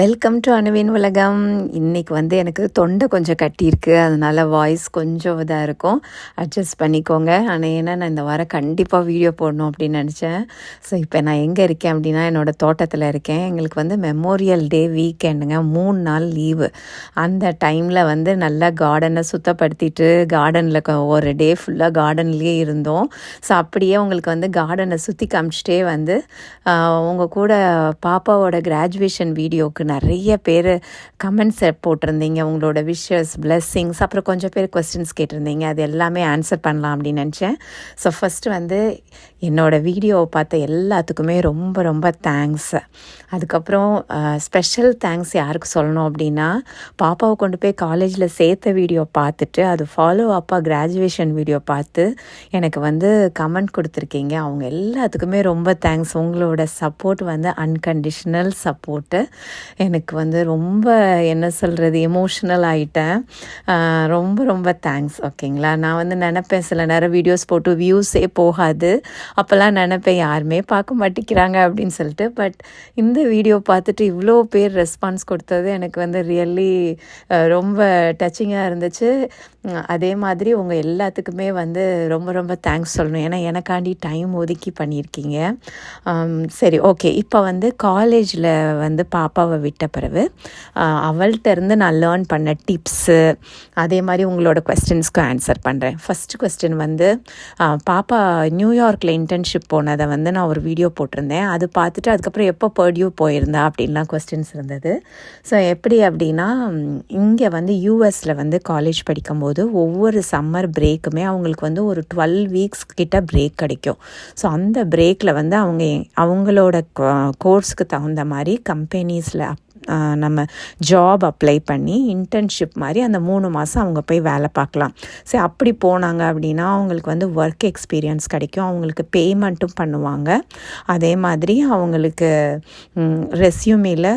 Welcome to அணுவின் உலகம் இன்றைக்கி வந்து எனக்கு தொண்டை கொஞ்சம் கட்டியிருக்கு. அதனால வாய்ஸ் கொஞ்சம் இதாக இருக்கும். அட்ஜஸ்ட் பண்ணிக்கோங்க. ஆனால் ஏன்னா நான் இந்த வாரம் கண்டிப்பாக வீடியோ போடணும் அப்படின்னு நினச்சேன். ஸோ இப்போ நான் எங்கே இருக்கேன் அப்படின்னா என்னோடய தோட்டத்தில் இருக்கேன். எங்களுக்கு வந்து மெமோரியல் டே வீக்கெண்டுங்க மூணு நாள் லீவு அந்த டைமில் வந்து நல்லா கார்டனை சுத்தப்படுத்திட்டு கார்டனில் ஒரு டே ஃபுல்லாக கார்டன்லேயே இருந்தோம். ஸோ அப்படியே உங்களுக்கு வந்து கார்டனை சுற்றி காமிச்சிட்டே வந்து உங்கள் கூட பாப்பாவோட கிராஜுவேஷன் வீடியோக்கு நிறைய பேர் கமெண்ட்ஸ் போட்டிருந்தீங்க உங்களோட விஷஸ் பிளெஸ்ஸிங்ஸ் அப்புறம் கொஞ்சம் பேர் கொஸ்டின்ஸ் கேட்டிருந்தீங்க அது எல்லாமே ஆன்சர் பண்ணலாம் அப்படின்னு நினச்சேன். ஸோ ஃபஸ்ட்டு வந்து என்னோடய வீடியோவை பார்த்த எல்லாத்துக்குமே ரொம்ப ரொம்ப தேங்க்ஸ் அதுக்கப்புறம் ஸ்பெஷல் தேங்க்ஸ் யாருக்கு சொல்லணும் அப்படின்னா பாப்பாவை கொண்டு போய் காலேஜில் சேர்த்த வீடியோ பார்த்துட்டு அது ஃபாலோ அப்பாக கிராஜுவேஷன் வீடியோ பார்த்து எனக்கு வந்து கமெண்ட் கொடுத்துருக்கீங்க. அவங்க எல்லாத்துக்குமே ரொம்ப தேங்க்ஸ் உங்களோட சப்போர்ட் வந்து அன்கண்டிஷ்னல் சப்போர்ட்டு எனக்கு வந்து ரொம்ப என்ன சொல்கிறது எமோஷ்னல் ஆகிட்டேன் ரொம்ப ரொம்ப தேங்க்ஸ் ஓகேங்களா நான் வந்து நினப்பேன் சில நேரம் வீடியோஸ் போட்டு வியூஸே போகாது. அப்போல்லாம் நினப்பேன் யாருமே பார்க்க மாட்டேங்கிறாங்க அப்படின்னு சொல்லிட்டு. பட் இந்த வீடியோ பார்த்துட்டு இவ்வளோ பேர் ரெஸ்பான்ஸ் கொடுத்தது எனக்கு வந்து ரியல்லி ரொம்ப டச்சிங்காக இருந்துச்சு. அதே மாதிரி உங்கள் எல்லாத்துக்குமே வந்து ரொம்ப ரொம்ப தேங்க்ஸ் சொல்லணும். ஏன்னா எனக்காண்டி டைம் ஒதுக்கி பண்ணியிருக்கீங்க. சரி ஓகே இப்போ வந்து காலேஜில் வந்து பாப்பாவை விட்ட பிறகு அவள்கிட்ட இருந்து நான் லேர்ன் பண்ண டிப்ஸு அதே மாதிரி உங்களோட கொஸ்டின்ஸ்க்கு ஆன்சர் பண்ணுறேன் ஃபஸ்ட்டு கொஸ்டின் வந்து பாப்பா நியூயார்க்கில் இன்டர்ன்ஷிப் போனதை வந்து நான் ஒரு வீடியோ போட்டிருந்தேன். அது பார்த்துட்டு அதுக்கப்புறம் எப்போ பர்டியூ போயிருந்தா அப்படின்லாம் கொஸ்டின்ஸ் இருந்தது. ஸோ எப்படி அப்படின்னா இங்கே வந்து யூஎஸில் வந்து காலேஜ் படிக்கும்போது ஒவ்வொரு சம்மர் பிரேக்குமே அவங்களுக்கு வந்து ஒரு டுவெல் வீக்ஸ் கிட்ட பிரேக் கிடைக்கும். ஸோ அந்த பிரேக்கில் வந்து அவங்க அவங்களோட கோர்ஸ்க்கு தகுந்த மாதிரி கம்பெனிஸில் நம்ம ஜாப் அப்ளை பண்ணி இன்டர்ன்ஷிப் மாதிரி அந்த மூணு மாதம் அவங்க போய் வேலை பார்க்கலாம். சரி அப்படி போனாங்க அப்படின்னா அவங்களுக்கு வந்து ஒர்க் எக்ஸ்பீரியன்ஸ் கிடைக்கும். அவங்களுக்கு பேமெண்ட்டும் பண்ணுவாங்க. அதே மாதிரி அவங்களுக்கு ரெசியூமியில்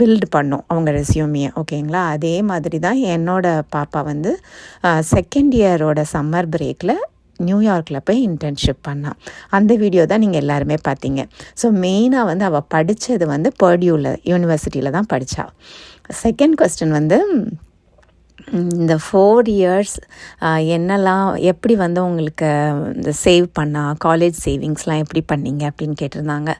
பில்டு பண்ணும் அவங்க ரெஸ்யூமியை ஓகேங்களா? அதே மாதிரி தான் என்னோட பாப்பா வந்து செகண்ட் இயரோட சம்மர் பிரேக்கில் நியூயார்க்கில் போய் இன்டர்ன்ஷிப் பண்ணான் அந்த வீடியோ தான் நீங்கள் எல்லாருமே பார்த்தீங்க ஸோ மெயினாக வந்து அவள் படித்தது வந்து பர்டியூவில் யூனிவர்சிட்டியில் தான் படித்தாள் செகண்ட் கொஸ்டின் வந்து இந்த ஃபோர் இயர்ஸ் என்னெல்லாம் எப்படி வந்து உங்களுக்கு இந்த சேவ் பண்ணால் காலேஜ் சேவிங்ஸ்லாம் எப்படி பண்ணீங்க அப்படின்னு கேட்டிருந்தாங்க.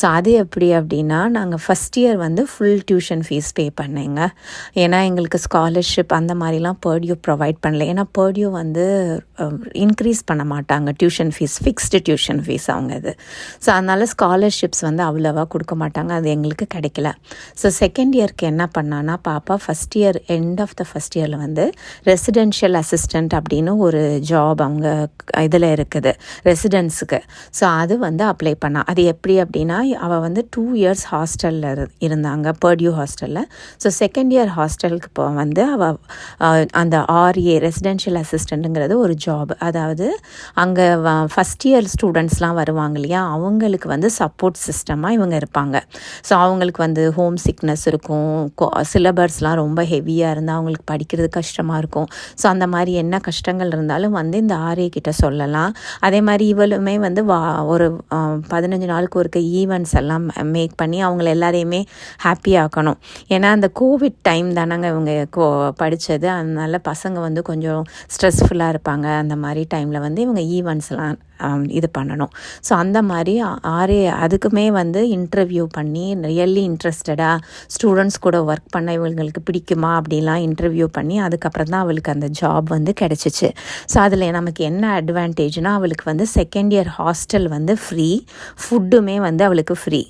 ஸோ அது எப்படி அப்படின்னா நாங்கள் ஃபஸ்ட் இயர் வந்து ஃபுல் டியூஷன் ஃபீஸ் பே பண்ணேங்க. ஏன்னா எங்களுக்கு ஸ்காலர்ஷிப் அந்த மாதிரிலாம் பேர்டியூ ப்ரொவைட் பண்ணல. ஏன்னா பேர்டியூ வந்து இன்க்ரீஸ் பண்ண மாட்டாங்க. Tuition fees fixed tuition fees அவங்க இது. ஸோ அதனால் ஸ்காலர்ஷிப்ஸ் வந்து அவ்வளோவா கொடுக்க மாட்டாங்க. அது எங்களுக்கு கிடைக்கல. ஸோ செகண்ட் இயர்க்கு என்ன பண்ணான்னா பாப்பா first year end of the first year இயரில் வந்து ரெசிடென்ஷியல் அசிஸ்டண்ட் அப்படின்னு ஒரு ஜாப் அவங்க இதில் இருக்குது ரெசிடென்ஸுக்கு ஸோ அது வந்து அப்ளை பண்ணா. அது எப்படி அப்படின்னா அவள் வந்து டூ இயர்ஸ் ஹாஸ்டலில் இருந்தாங்க பர்டியூ ஹாஸ்டலில் ஸோ செகண்ட் இயர் ஹாஸ்டலுக்கு இப்போ வந்து அவள் அந்த ஆர்ஏ ரெசிடென்ஷியல் அசிஸ்டண்ட்டுங்கிறது ஒரு ஜாப் அதாவது அங்கே ஃபஸ்ட் இயர் ஸ்டூடெண்ட்ஸ்லாம் வருவாங்க இல்லையா அவங்களுக்கு வந்து சப்போர்ட் சிஸ்டமாக இவங்க இருப்பாங்க. ஸோ அவங்களுக்கு வந்து ஹோம் சிக்னஸ் இருக்கும் சிலபஸ்லாம் ரொம்ப ஹெவியாக இருந்தால் அவங்களுக்கு வைக்கிறது கஷ்டமாக இருக்கும். ஸோ அந்த மாதிரி என்ன கஷ்டங்கள் இருந்தாலும் வந்து இந்த ஆரிய கிட்ட சொல்லலாம். அதே மாதிரி இவளுமே வந்து வா ஒரு பதினஞ்சு நாளுக்கு ஒருக்க ஈவெண்ட்ஸ் எல்லாம் மேக் பண்ணி அவங்கள எல்லாரையுமே ஹாப்பி ஆக்கணும். ஏன்னா அந்த கோவிட் டைம் தானேங்க இவங்க கோ படித்தது அதனால் பசங்க வந்து கொஞ்சம் ஸ்ட்ரெஸ்ஃபுல்லாக இருப்பாங்க. அந்த மாதிரி டைமில் வந்து இவங்க ஈவெண்ட்ஸ்லாம் இது பண்ணணும். ஸோ அந்த மாதிரி ஆரே அதுக்குமே வந்து இன்டர்வியூ பண்ணி ரியல்லி இன்ட்ரெஸ்டடாக ஸ்டூடெண்ட்ஸ் கூட ஒர்க் பண்ண இவங்களுக்கு பிடிக்குமா அப்படிலாம் இன்டர்வியூ பண்ணி அதுக்கப்புறம் தான் அவளுக்கு அந்த ஜாப் வந்து கிடச்சிச்சு. ஸோ அதில் நமக்கு என்ன அட்வான்டேஜ்னால் அவளுக்கு வந்து செகண்ட் இயர் ஹாஸ்டல் வந்து ஃப்ரீ ஃபுட்டுமே வந்து அவளுக்கு ஃப்ரீ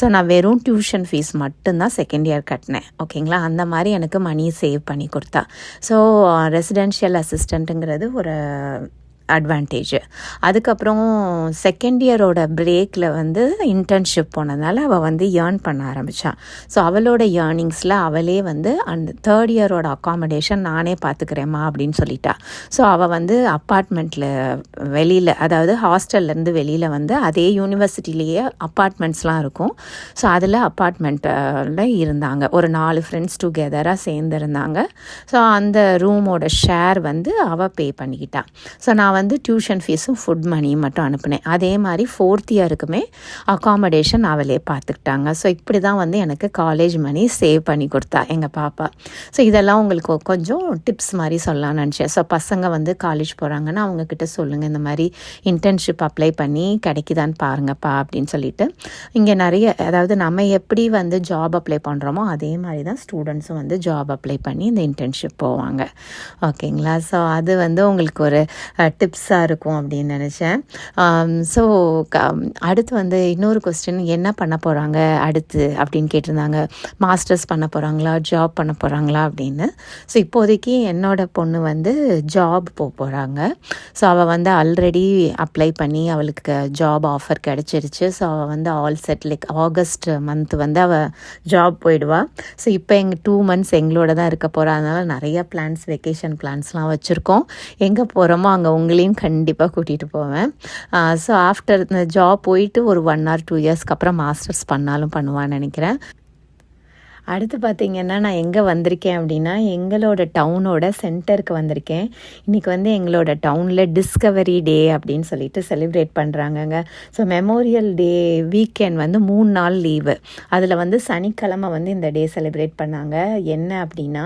ஸோ நான் வெறும் டியூஷன் ஃபீஸ் மட்டும்தான் செகண்ட் இயர் கட்டினேன். ஓகேங்களா அந்த மாதிரி எனக்கு மணி சேவ் பண்ணி கொடுத்தா. ஸோ ரெசிடென்ஷியல் அசிஸ்டண்ட்டுங்கிறது ஒரு அட்வான்டேஜ் அதுக்கப்புறம் செகண்ட் இயரோட பிரேக்கில் வந்து இன்டர்ன்ஷிப் போனதுனால அவள் வந்து ஏர்ன் பண்ண ஆரம்பித்தாள் ஸோ அவளோட ஏர்னிங்ஸில் அவளே வந்து அந்த தேர்ட் இயரோட அக்காமடேஷன் நானே பார்த்துக்கிறேம்மா அப்படின்னு சொல்லிட்டா. ஸோ அவள் வந்து அப்பார்ட்மெண்ட்டில் வெளியில் அதாவது ஹாஸ்டல்லேருந்து வெளியில் வந்து அதே யூனிவர்சிட்டிலேயே அப்பார்ட்மெண்ட்ஸ்லாம் இருக்கும். ஸோ அதில் அப்பார்ட்மெண்ட்டில் இருந்தாங்க. ஒரு நாலு ஃப்ரெண்ட்ஸ் டுகெதராக சேர்ந்துருந்தாங்க. ஸோ அந்த ரூமோட ஷேர் வந்து அவள் பே பண்ணிக்கிட்டா. ஸோ நான் நான் வந்து டியூஷன் ஃபீஸும் ஃபுட் மணியும் மட்டும் அனுப்புனேன். அதே மாதிரி ஃபோர்த் இயருக்குமே அகாமடேஷன் அவளே பார்த்துக்கிட்டாங்க ஸோ இப்படி தான் வந்து எனக்கு காலேஜ் மணி சேவ் பண்ணி கொடுத்தா எங்கள் பாப்பா. ஸோ இதெல்லாம் உங்களுக்கு கொஞ்சம் டிப்ஸ் மாதிரி சொல்லலாம்னு நினச்சேன். ஸோ பசங்க வந்து காலேஜ் போகிறாங்கன்னா அவங்கக்கிட்ட சொல்லுங்கள் இந்த மாதிரி இன்டர்ன்ஷிப் அப்ளை பண்ணி கிடைக்குதான்னு பாருங்கப்பா அப்படின்னு சொல்லிட்டு. இங்கே நிறைய அதாவது நம்ம எப்படி வந்து ஜாப் அப்ளை பண்ணுறோமோ அதே மாதிரி தான் ஸ்டூடெண்ட்ஸும் வந்து ஜாப் அப்ளை பண்ணி இந்த இன்டர்ன்ஷிப் போவாங்க. ஓகேங்களா ஸோ அது வந்து உங்களுக்கு ஒரு டிப்ஸாக இருக்கும் அப்படின்னு நினச்சேன். ஸோ அடுத்து வந்து இன்னொரு கொஸ்டின் என்ன பண்ண போகிறாங்க அடுத்து அப்படின்னு கேட்டிருந்தாங்க. மாஸ்டர்ஸ் பண்ண போகிறாங்களா ஜாப் பண்ண போகிறாங்களா அப்படின்னு. ஸோ இப்போதைக்கு என்னோட பொண்ணு வந்து ஜாப் போக போகிறாங்க ஸோ அவள் வந்து ஆல்ரெடி அப்ளை பண்ணி அவளுக்கு ஜாப் ஆஃபர் கிடச்சிருச்சு. ஸோ அவள் வந்து all set like August month வந்து அவள் ஜாப் போயிடுவாள் ஸோ இப்போ எங்கள் டூ மந்த்ஸ் எங்களோட தான் இருக்க போகிறா அதனால் நிறைய பிளான்ஸ் வெக்கேஷன் பிளான்ஸ்லாம் வச்சுருக்கோம். எங்கே போகிறோமோ அங்கே உங்களுக்கு அவங்களையும் கண்டிப்பாக கூட்டிகிட்டு போவேன். ஸோ ஆஃப்டர் இந்த ஜாப் போயிட்டு ஒரு ஒன் ஆர் டூ இயர்ஸ்க்கு அப்புறம் மாஸ்டர்ஸ் பண்ணாலும் பண்ணுவான்னு நினைக்கிறேன். அடுத்து பார்த்திங்கன்னா நான் எங்கே வந்திருக்கேன் அப்படின்னா எங்களோட டவுனோட சென்டருக்கு வந்திருக்கேன். இன்றைக்கி வந்து எங்களோட டவுனில் டிஸ்கவரி டே அப்படின்னு சொல்லிட்டு செலிப்ரேட் பண்ணுறாங்கங்க ஸோ மெமோரியல் டே வீக்கெண்ட் வந்து மூணு நாள் லீவு அதில் வந்து சனிக்கிழமை வந்து இந்த டே செலிப்ரேட் பண்ணாங்க. என்ன அப்படின்னா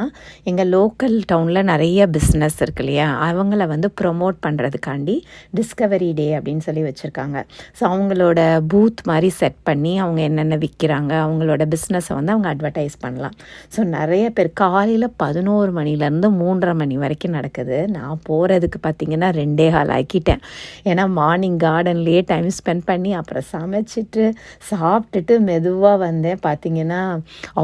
எங்கள் லோக்கல் டவுனில் நிறைய பிஸ்னஸ் இருக்கு இல்லையா? அவங்கள வந்து ப்ரொமோட் பண்ணுறதுக்காண்டி டிஸ்கவரி டே அப்படின்னு சொல்லி வச்சுருக்காங்க. ஸோ அவங்களோட பூத் மாதிரி செட் பண்ணி அவங்க என்னென்ன விற்கிறாங்க அவங்களோட பிஸ்னஸை வந்து அவங்க அட்வர்டைஸ் யூட்டிலைஸ் பண்ணலாம். ஸோ நிறைய பேர் காலையில் பதினோரு மணிலேருந்து மூன்றரை மணி வரைக்கும் நடக்குது. நான் போகிறதுக்கு பார்த்திங்கன்னா ரெண்டே கால் ஆக்கிட்டேன். ஏன்னா மார்னிங் கார்டன்லேயே டைம் ஸ்பெண்ட் பண்ணி அப்புறம் சமைச்சிட்டு சாப்பிட்டுட்டு மெதுவாக வந்தேன். பார்த்திங்கன்னா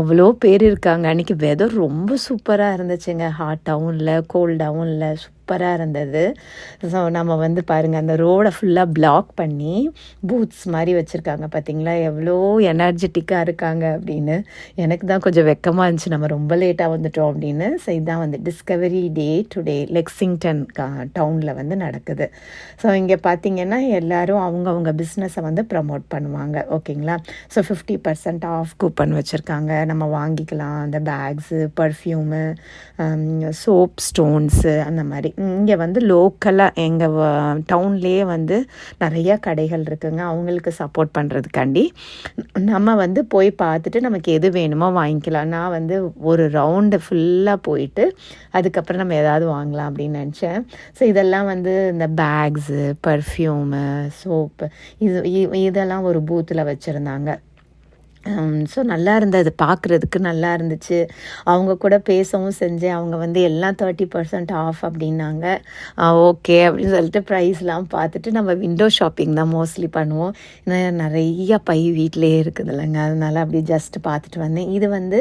அவ்வளோ பேர் இருக்காங்க. அன்றைக்கி வெதர் ரொம்ப சூப்பராக இருந்துச்சுங்க. ஹாட்டாகவும் இல்லை கோல்டாகவும் இல்லை சூப்பராக இருந்தது. ஸோ நம்ம வந்து பாருங்கள் அந்த ரோடை ஃபுல்லாக பிளாக் பண்ணி பூத்ஸ் மாதிரி வச்சுருக்காங்க பார்த்தீங்களா எவ்வளோ எனர்ஜெட்டிக்காக இருக்காங்க அப்படின்னு. எனக்கு தான் கொஞ்சம் வெக்கமாக இருந்துச்சு. நம்ம ரொம்ப லேட்டாக வந்துட்டோம் அப்படின்னு. ஸோ இதுதான் வந்து டிஸ்கவரி டே டுடே லெக்ஸிங்டன் டவுனில் வந்து நடக்குது. ஸோ இங்கே பார்த்தீங்கன்னா எல்லோரும் அவங்கவுங்க பிஸ்னஸை வந்து ப்ரமோட் பண்ணுவாங்க. ஓகேங்களா? So fifty percent off coupon வச்சுருக்காங்க. நம்ம வாங்கிக்கலாம். அந்த பேக்ஸு பர்ஃப்யூமு சோப் ஸ்டோன்ஸு அந்த மாதிரி. இங்கே வந்து லோக்கலாக எங்கள் டவுன்லேயே வந்து நிறையா கடைகள் இருக்குங்க. அவங்களுக்கு சப்போர்ட் பண்ணுறதுக்காண்டி நம்ம வந்து போய் பார்த்துட்டு நமக்கு எது வேணுமோ வாங்கிக்கலாம். நான் வந்து ஒரு ரவுண்டு ஃபுல்லாக போயிட்டு அதுக்கப்புறம் நம்ம ஏதாவது வாங்கலாம் அப்படின்னு நினச்சேன். ஸோ இதெல்லாம் வந்து இந்த பேக்ஸு பர்ஃப்யூமு சோப்பு இது இதெல்லாம் ஒரு பூத்தில் வச்சுருந்தாங்க. ஸோ நல்லா இருந்தது. பார்க்குறதுக்கு நல்லா இருந்துச்சு. அவங்க கூட பேசவும் செஞ்சேன். அவங்க வந்து எல்லாம் தேர்ட்டி பர்சன்ட் ஆஃப் அப்படின்னாங்க. ஓகே அப்படின்னு சொல்லிட்டு ப்ரைஸ்லாம் பார்த்துட்டு நம்ம விண்டோ ஷாப்பிங் தான் மோஸ்ட்லி பண்ணுவோம். ஏன்னா நிறைய பை வீட்டிலேயே இருக்குது இல்லைங்க. அதனால் அப்படி ஜஸ்ட் பார்த்துட்டு வந்தேன். இது வந்து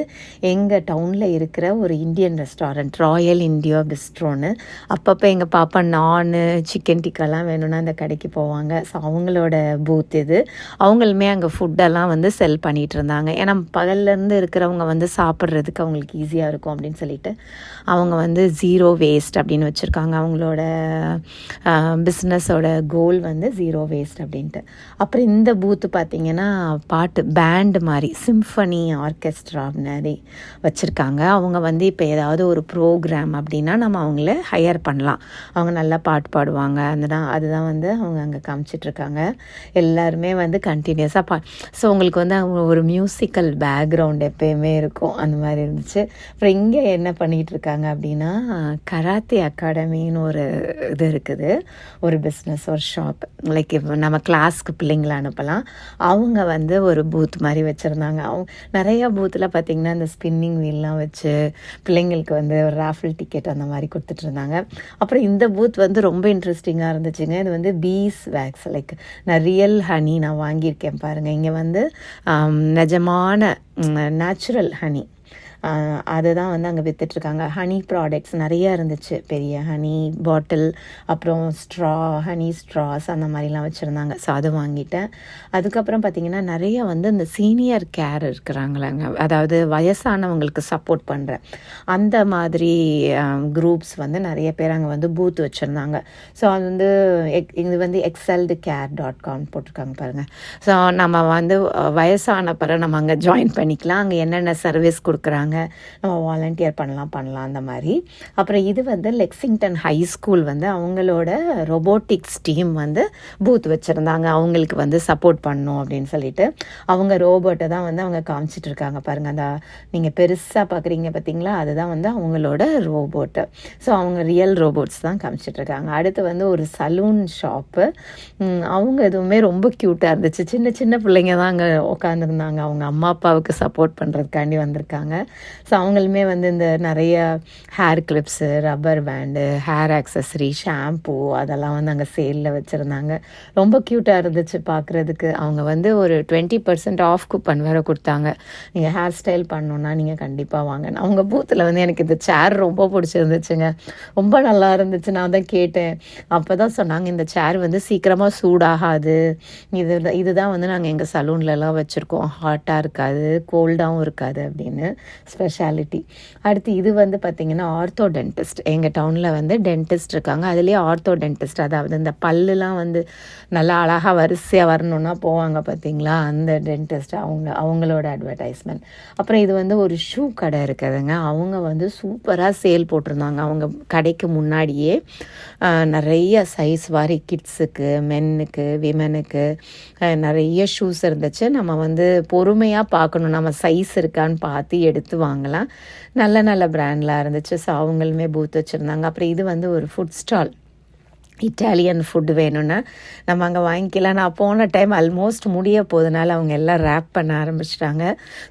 எங்கள் டவுனில் இருக்கிற ஒரு இந்தியன் ரெஸ்டாரண்ட் ராயல் இந்தியா பிஸ்ட்ரோன்னு அப்பப்போ எங்கள் பாப்பா நான் சிக்கன் டிக்காலாம் வேணும்னா அந்த கடைக்கு போவாங்க. ஸோ அவங்களோட பூத் இது. அவங்களுமே அங்கே ஃபுட்டெல்லாம் வந்து செல் பண்ணிட்டு பண்ணிகிட்டு இருந்தாங்க ஏன்னா பகல்லேருந்து இருக்கிறவங்க வந்து சாப்பிட்றதுக்கு அவங்களுக்கு ஈஸியாக இருக்கும் அப்படின்னு சொல்லிட்டு அவங்க வந்து ஜீரோ வேஸ்ட் அப்படின்னு வச்சுருக்காங்க. அவங்களோட பிஸ்னஸோட கோல் வந்து ஜீரோ வேஸ்ட் அப்படின்ட்டு. அப்புறம் இந்த பூத்து பார்த்திங்கன்னா பாட்டு பேண்டு மாதிரி சிம்ஃபனி ஆர்கெஸ்ட்ரா மாதிரி வச்சுருக்காங்க. அவங்க வந்து இப்போ ஏதாவது ஒரு ப்ரோக்ராம் அப்படின்னா நம்ம அவங்கள ஹையர் பண்ணலாம். அவங்க நல்லா பாட்டு பாடுவாங்க. அந்த அதுதான் வந்து அவங்க அங்கே காமிச்சிட்ருக்காங்க. எல்லாருமே வந்து கண்டினியூஸாக பா ஸோ உங்களுக்கு வந்து அவங்க ஒரு மியூசிக்கல் பேக்ரவுண்ட் எப்பயுமே இருக்கும். அந்த மாதிரி இருந்துச்சு. அப்புறம் இங்கே என்ன பண்ணிகிட்டு இருக்காங்க அப்படின்னா கராத்தே அகாடமின்னு ஒரு இது இருக்குது. ஒரு பிஸ்னஸ் ஒரு ஷாப் லைக் இப்போ நம்ம கிளாஸ்க்கு பிள்ளைங்களை அனுப்பலாம். அவங்க வந்து ஒரு பூத் மாதிரி வச்சுருந்தாங்க. அவங்க நிறையா பூத்தில் பார்த்திங்கன்னா இந்த ஸ்பின்னிங் வீல்லாம் வச்சு பிள்ளைங்களுக்கு வந்து ஒரு ராஃபில் டிக்கெட் அந்த மாதிரி கொடுத்துட்டு இருந்தாங்க. அப்புறம் இந்த பூத் வந்து ரொம்ப இன்ட்ரெஸ்டிங்காக இருந்துச்சுங்க. இது வந்து பீஸ் வேக்ஸ் லைக் நான் ரியல் ஹனி நான் வாங்கியிருக்கேன் பாருங்கள் இங்கே வந்து நிஜமான நேச்சுரல் ஹனி அதுதான் வந்து அங்கே விற்றுட்ருக்காங்க ஹனி ப்ராடக்ட்ஸ் நிறையா இருந்துச்சு. பெரிய ஹனி பாட்டில் அப்புறம் ஸ்ட்ரா ஹனி ஸ்ட்ராஸ் அந்த மாதிரிலாம் வச்சுருந்தாங்க. ஸோ அது வாங்கிட்டேன். அதுக்கப்புறம் பார்த்திங்கன்னா நிறைய வந்து இந்த சீனியர் கேர் இருக்கிறாங்களாங்க. அதாவது வயசானவங்களுக்கு சப்போர்ட் பண்ணுற அந்த மாதிரி குரூப்ஸ் வந்து நிறைய பேர் அங்கே வந்து பூத் வச்சுருந்தாங்க. ஸோ அது வந்து எக் இது வந்து எக்ஸல்டு கேர் டாட் காம் போட்டிருக்காங்க பாருங்கள் ஸோ நம்ம வந்து வயசான பிறகு நம்ம அங்கே ஜாயின் பண்ணிக்கலாம். அங்கே என்னென்ன சர்வீஸ் கொடுக்குறாங்க சொல்கிறாங்க நம்ம வாலண்டியர் பண்ணலாம் பண்ணலாம் அந்த மாதிரி. அப்புறம் இது வந்து லெக்ஸிங்டன் ஹை ஸ்கூல் வந்து அவங்களோட ரொபோட்டிக்ஸ் டீம் வந்து பூத் வச்சுருந்தாங்க. அவங்களுக்கு வந்து சப்போர்ட் பண்ணணும் அப்படின்னு சொல்லிட்டு. அவங்க ரோபோட்டை தான் வந்து அவங்க காமிச்சிட்டு இருக்காங்க. பாருங்கள் அந்த நீங்கள் பெருசாக பார்க்குறீங்க பார்த்தீங்களா அதுதான் வந்து அவங்களோட ரோபோட்டு ஸோ அவங்க ரியல் ரோபோட்ஸ் தான் காமிச்சிட்ருக்காங்க அடுத்து வந்து ஒரு சலூன் ஷாப்பு அவங்க எதுவுமே ரொம்ப க்யூட்டாக இருந்துச்சு. சின்ன சின்ன பிள்ளைங்க தான் அங்கே உட்காந்துருந்தாங்க அவங்க அம்மா அப்பாவுக்கு சப்போர்ட் பண்ணுறதுக்காண்டி வந்திருக்காங்க. ஸோ அவங்களுமே வந்து இந்த நிறைய hair clips rubber band hair accessory shampoo அதெல்லாம் வந்து அங்கே சேலில் வச்சுருந்தாங்க. ரொம்ப க்யூட்டாக இருந்துச்சு பார்க்குறதுக்கு அவங்க வந்து ஒரு டுவெண்ட்டி பர்சன்ட் ஆஃப் கூப்பன் வேறு கொடுத்தாங்க. நீங்கள் ஹேர் ஸ்டைல் பண்ணணுன்னா நீங்கள் கண்டிப்பாக வாங்க அவங்க பூத்தில் வந்து எனக்கு இந்த சேர் ரொம்ப பிடிச்சிருந்துச்சுங்க. ரொம்ப நல்லா இருந்துச்சு. நான் தான் கேட்டேன். அப்போ தான் சொன்னாங்க இந்த சேர் வந்து சீக்கிரமாக சூடாகாது. இது இதுதான் வந்து நாங்கள் எங்கள் சலூன்லலாம் வச்சுருக்கோம். ஹாட்டாக இருக்காது கோல்டாகவும் இருக்காது அப்படின்னு. ஸ்பெஷாலிட்டி அடுத்து இது வந்து பார்த்திங்கன்னா ஆர்த்தோ டென்டிஸ்ட் எங்கள் டவுனில் வந்து டென்டிஸ்ட் இருக்காங்க. அதுலேயே ஆர்த்தோ டென்டிஸ்ட் அதாவது இந்த பல்லுலாம் வந்து நல்லா அழகாக வரிசையாக வரணுன்னா போவாங்க பார்த்தீங்களா அந்த டென்டிஸ்ட் அவங்க அவங்களோட அட்வர்டைஸ்மெண்ட் அப்புறம் இது வந்து ஒரு ஷூ கடை இருக்குதுங்க. அவங்க வந்து சூப்பராக சேல் போட்டிருந்தாங்க. அவங்க கடைக்கு முன்னாடியே நிறைய சைஸ் வாரி கிட்ஸுக்கு மென்னுக்கு விமனுக்கு நிறைய ஷூஸ் இருந்துச்சு. நம்ம வந்து பொறுமையாக பார்க்கணும். நம்ம சைஸ் இருக்கான்னு பார்த்து எடுத்து வாங்கலாம். நல்ல நல்ல பிராண்ட்லாம் இருந்துச்சு. ஸோ அவங்களுமே பூத் வச்சுருந்தாங்க. அப்புறம் இது வந்து ஒரு ஃபுட் ஸ்டால் இட்டாலியன் ஃபுட்டு வேணும்னா. நம்ம அங்கே வாங்கிக்கலாம் நான் போன டைம் ஆல்மோஸ்ட் முடிய போதனால அவங்க எல்லாம் ரேப் பண்ண ஆரம்பிச்சிட்டாங்க.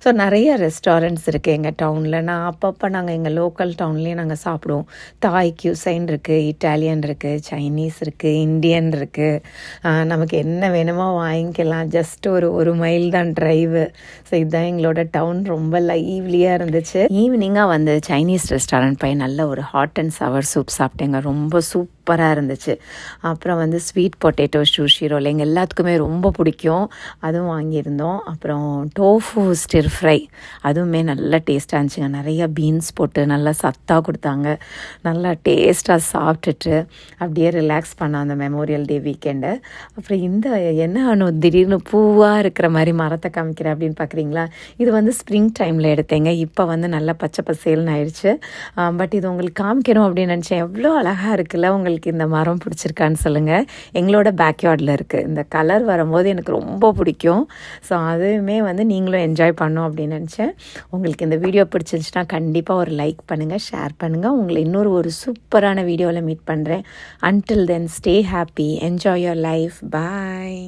ஸோ நிறைய ரெஸ்டாரண்ட்ஸ் இருக்குது எங்கள் டவுனில் நான் அப்பப்போ நாங்கள் எங்கள் லோக்கல் டவுன்லேயே நாங்கள் சாப்பிடுவோம். தாய் கியூசைன் இருக்குது இட்டாலியன் இருக்குது சைனீஸ் இருக்குது இந்தியன் இருக்குது நமக்கு என்ன வேணுமோ வாங்கிக்கலாம். ஜஸ்ட் ஒரு ஒரு மைல் தான் ட்ரைவு ஸோ இதுதான் எங்களோட டவுன் ரொம்ப லைவ்லியாக இருந்துச்சு. ஈவினிங்காக வந்து சைனீஸ் ரெஸ்டாரண்ட் போய் நல்ல ஒரு ஹாட் அண்ட் சவர் சூப் சாப்பிட்டேங்க. ரொம்ப சூப்பராக இருந்துச்சு. அப்புறம் வந்து ஸ்வீட் பொட்டேட்டோ சூஷி ரோல் எங்கள் எல்லாத்துக்குமே ரொம்ப பிடிக்கும். அதுவும் வாங்கியிருந்தோம். அப்புறம் டோஃபு ஸ்டிர் ஃப்ரை அதுவுமே நல்லா டேஸ்ட்டாக இருந்துச்சுங்க. நிறைய பீன்ஸ் போட்டு நல்லா சத்தாக கொடுத்தாங்க. நல்லா டேஸ்ட்டாக சாப்பிட்டுட்டு அப்படியே ரிலாக்ஸ் பண்ண அந்த மெமோரியல் டே வீக்கெண்டு அப்புறம் இந்த என்ன ஆனும் திடீர்னு பூவாக இருக்கிற மாதிரி மரத்தை காமிக்கிறேன் அப்படின்னு பார்க்குறீங்களா? இது வந்து ஸ்ப்ரிங் டைமில் எடுத்தேங்க. இப்போ வந்து நல்லா பச்சை பசேல்னு ஆயிடுச்சு. பட் இது உங்களுக்கு காமிக்கணும் அப்படின்னு நினச்சேன். எவ்வளோ அழகாக இருக்குல்ல உங்களுக்கு இந்த மரம் பிடிச்சிருக்கான்னு சொல்லுங்கள் எங்களோட பேக்யார்டில் இருக்குது இந்த கலர் வரும்போது எனக்கு ரொம்ப பிடிக்கும். ஸோ அதுவுமே வந்து நீங்களும் என்ஜாய் பண்ணோம் அப்படின்னு நினச்சேன். உங்களுக்கு இந்த வீடியோ பிடிச்சிருந்துச்சுன்னா கண்டிப்பாக ஒரு லைக் பண்ணுங்கள் ஷேர் பண்ணுங்கள் உங்களை இன்னொரு ஒரு சூப்பரான வீடியோவில் மீட் பண்ணுறேன் until then stay happy enjoy your life bye